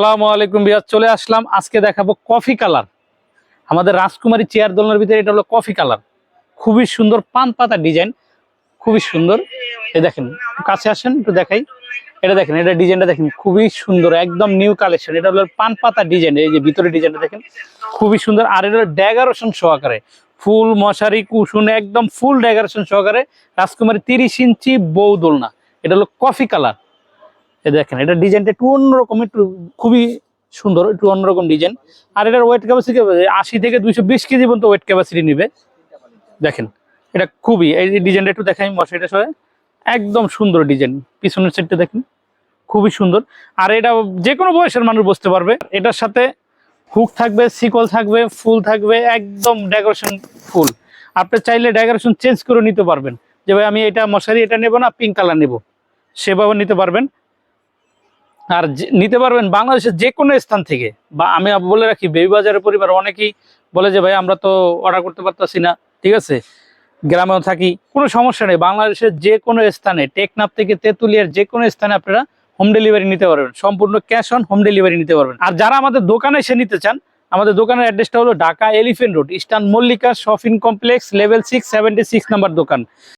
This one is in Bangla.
আসসালামু আলাইকুম বিয়াজ চলে আসলাম। আজকে দেখাবো কফি কালার। আমাদের রাজকুমারী চেয়ার দোলনার ভিতরে এটা হলো কফি কালার। খুবই সুন্দর পান পাতা ডিজাইন, খুবই সুন্দর। এই দেখেন কাছে আসেন, একটু দেখাই। এটা দেখেন, এটা ডিজাইনটা দেখেন, খুবই সুন্দর, একদম নিউ কালেকশন। এটা হলো পান পাতা ডিজাইন, এই যে ভিতরে ডিজাইনটা দেখেন, খুবই সুন্দর। আর এটা ড্যাগারেশন সহকারে, ফুল, মশারি, কুসুন, একদম ফুল ড্যাগারেশন সহকারে রাজকুমারী তিরিশ ইঞ্চি বউ দোলনা। এটা হলো কফি কালার। দেখেন, এটা ডিজাইনটা একটু অন্যরকম, একটু খুবই সুন্দর, একটু অন্যরকম ডিজাইন আর এটার ওয়েট ক্যাপাসিটি আশি থেকে দুইশো বিশ কেজি পর্যন্ত ওয়েট ক্যাপাসিটি নিবে। দেখেন, এটা খুবই, এই ডিজাইনটা একটু দেখাই মশারিটা সবাই একদম সুন্দর ডিজাইন পিছনের সাইডটা দেখেন, খুবই সুন্দর। আর এটা যে কোনো বয়সের মানুষ বসতে পারবে, এটার সাথে হুক থাকবে সিকল থাকবে, ফুল থাকবে, একদম ডেকোরেশন ফুল। আপনি চাইলে ডেকোরেশন চেঞ্জ করে নিতে পারবেন। যে ভাই, আমি এটা মশারি, এটা নেব না পিঙ্ক কালার নেব। সেভাবে নিতে পারবেন। আর নিতে পারবেন বাংলাদেশের যে কোনো স্থান থেকে। বা আমি বলে রাখি বেবি বাজারের পরিবার অনেকেই বলে যে, ভাই, আমরা তো অর্ডার করতে পারতাছি না। ঠিক আছে? গ্রামেও থাকি, কোনো সমস্যা নেই। বাংলাদেশের যে কোনো স্থানে, টেকনাফ থেকে তেঁতুলিয়ার যে কোনো স্থানে আপনারা হোম ডেলিভারি নিতে পারবেন। সম্পূর্ণ ক্যাশ অন হোম ডেলিভারি নিতে পারবেন। আর যারা আমাদের দোকানে এসে নিতে চান, আমাদের দোকানের অ্যাড্রেসটা হলো Dhaka Elephant Road, Eastern Mallika Shopping Complex level six seventy six number দোকান।